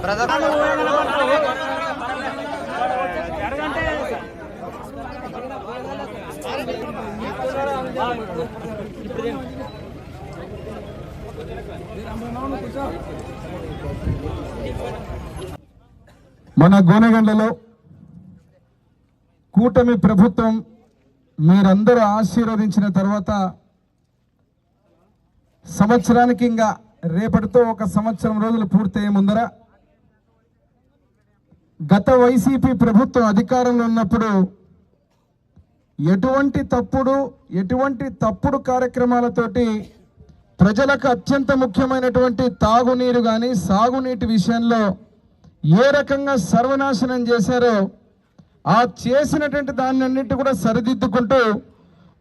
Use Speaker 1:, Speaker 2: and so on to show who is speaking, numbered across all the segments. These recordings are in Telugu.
Speaker 1: బ్రదర్
Speaker 2: మన గోనగండలో కూటమి ప్రభుత్వం మీరందరూ ఆశీర్వదించిన తర్వాత సంవత్సరానికి ఇంకా రేపటితో ఒక సంవత్సరం రోజులు పూర్తయ్యే ముందర గత వైసీపీ ప్రభుత్వం అధికారంలో ఉన్నప్పుడు ఎటువంటి తప్పుడు ఎటువంటి తప్పుడు కార్యక్రమాలతోటి ప్రజలకు అత్యంత ముఖ్యమైనటువంటి తాగునీరు కానీ సాగునీటి విషయంలో ఏ రకంగా సర్వనాశనం చేశారో ఆ చేసినటువంటి దాన్ని కూడా సరిదిద్దుకుంటూ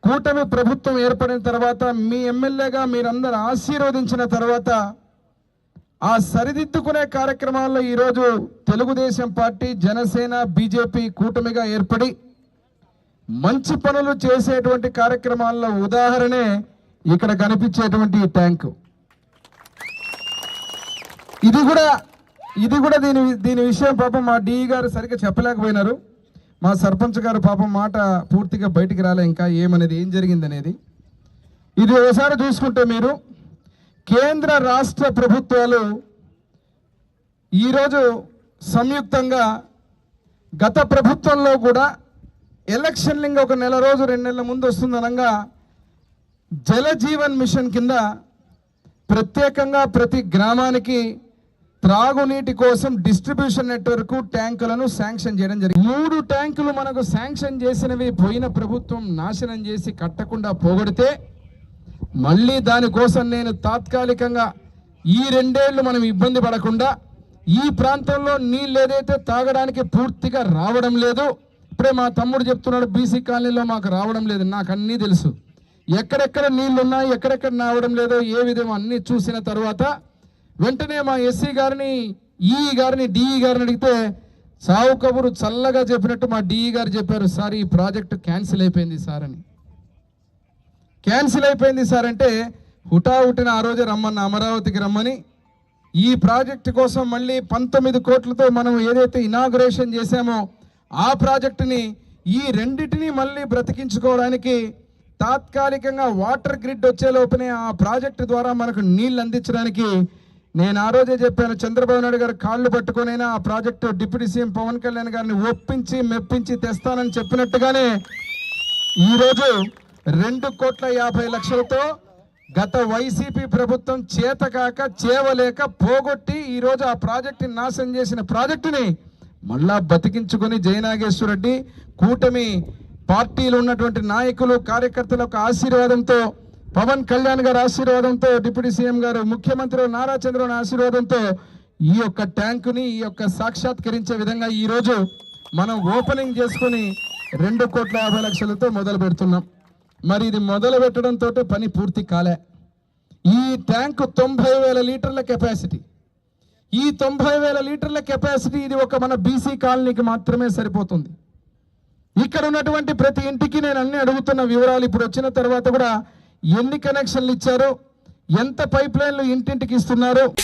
Speaker 2: కూటమి ప్రభుత్వం ఏర్పడిన తర్వాత మీ ఎమ్మెల్యేగా మీరందరూ ఆశీర్వదించిన తర్వాత ఆ సరిదిద్దుకునే కార్యక్రమాల్లో ఈరోజు తెలుగుదేశం పార్టీ జనసేన బీజేపీ కూటమిగా ఏర్పడి మంచి పనులు చేసేటువంటి కార్యక్రమాల్లో ఉదాహరణే ఇక్కడ కనిపించేటువంటి ఈ ట్యాంకు. ఇది కూడా ఇది కూడా దీని దీని విషయం పాపం మా డిఈ గారు సరిగ్గా చెప్పలేకపోయినారు. మా సర్పంచ్ గారు పాపం మాట పూర్తిగా బయటికి రాలే ఇంకా ఏమనేది ఏం జరిగింది అనేది ఇది ఒకసారి చూసుకుంటే మీరు కేంద్ర రాష్ట్ర ప్రభుత్వాలు ఈరోజు సంయుక్తంగా గత ప్రభుత్వంలో కూడా ఎలక్షన్ లింగ్ ఒక నెల రోజు రెండు నెలల ముందు వస్తుందనగా జల జీవన్ మిషన్ కింద ప్రత్యేకంగా ప్రతి గ్రామానికి త్రాగునీటి కోసం డిస్ట్రిబ్యూషన్ నెట్వర్క్ ట్యాంకులను శాంక్షన్ చేయడం జరిగింది. మూడు ట్యాంకులు మనకు శాంక్షన్ చేసినవి పోయిన ప్రభుత్వం నాశనం చేసి కట్టకుండా పోగొడితే మళ్ళీ దానికోసం నేను తాత్కాలికంగా ఈ రెండేళ్ళు మనం ఇబ్బంది పడకుండా ఈ ప్రాంతంలో నీళ్ళు ఏదైతే తాగడానికి పూర్తిగా రావడం లేదు ఇప్పుడే మా తమ్ముడు చెప్తున్నాడు బీసీ కాలనీలో మాకు రావడం లేదు నాకు అన్నీ తెలుసు. ఎక్కడెక్కడ నీళ్ళున్నాయి ఎక్కడెక్కడ రావడం లేదో ఏ విధం అన్నీ చూసిన తర్వాత వెంటనే మా ఎస్సీ గారిని ఈ గారిని డిఈ గారిని అడిగితే సావు కబురు చల్లగా చెప్పినట్టు మా డిఈ గారు చెప్పారు సార్ ఈ ప్రాజెక్టు క్యాన్సిల్ అయిపోయింది సార్ అని. క్యాన్సిల్ అయిపోయింది సార్ అంటే హుటాహుటిన ఆ రోజే రమ్మన్న అమరావతికి రమ్మని. ఈ ప్రాజెక్టు కోసం మళ్ళీ పంతొమ్మిది కోట్లతో మనం ఏదైతే ఇనాగ్రేషన్ చేశామో ఆ ప్రాజెక్టుని ఈ రెండిటిని మళ్ళీ బ్రతికించుకోవడానికి తాత్కాలికంగా వాటర్ గ్రిడ్ వచ్చే లోపనే ఆ ప్రాజెక్టు ద్వారా మనకు నీళ్ళు అందించడానికి నేను ఆ రోజే చెప్పాను చంద్రబాబు నాయుడు గారు కాళ్ళు పట్టుకునైనా ఆ project deputy CM Pawan Kalyan గారిని ఒప్పించి మెప్పించి తెస్తానని చెప్పినట్టుగానే ఈరోజు రెండు కోట్ల యాభై లక్షలతో గత వైసీపీ ప్రభుత్వం చేతకాక చేవలేక పోగొట్టి ఈరోజు ఆ ప్రాజెక్టుని నాశనం చేసిన ప్రాజెక్టుని మళ్ళా బతికించుకొని జయనాగేశ్వరరెడ్డి కూటమి పార్టీలు ఉన్నటువంటి నాయకులు కార్యకర్తల యొక్క ఆశీర్వాదంతో పవన్ కళ్యాణ్ గారి ఆశీర్వాదంతో డిప్యూటీ సీఎం గారు ముఖ్యమంత్రి నారా చంద్రబాబు ఆశీర్వాదంతో ఈ యొక్క ట్యాంకుని ఈ యొక్క సాక్షాత్కరించే విధంగా ఈరోజు మనం ఓపెనింగ్ చేసుకుని రెండు కోట్ల యాభై లక్షలతో మొదలు పెడుతున్నాం. మరి ఇది మొదలు పెట్టడంతో పని పూర్తి కాలే. ఈ ట్యాంకు తొంభై వేల లీటర్ల కెపాసిటీ. ఈ తొంభై వేల లీటర్ల కెపాసిటీ ఇది ఒక మన బీసీ కాలనీకి మాత్రమే సరిపోతుంది. ఇక్కడ ఉన్నటువంటి ప్రతి ఇంటికి నేను అన్ని అడుగుతున్న వివరాలు ఇప్పుడు వచ్చిన తర్వాత కూడా ఎన్ని కనెక్షన్లు ఇచ్చారు? ఎంత పైప్ లైన్లు ఇంటింటికి ఇస్తున్నారు?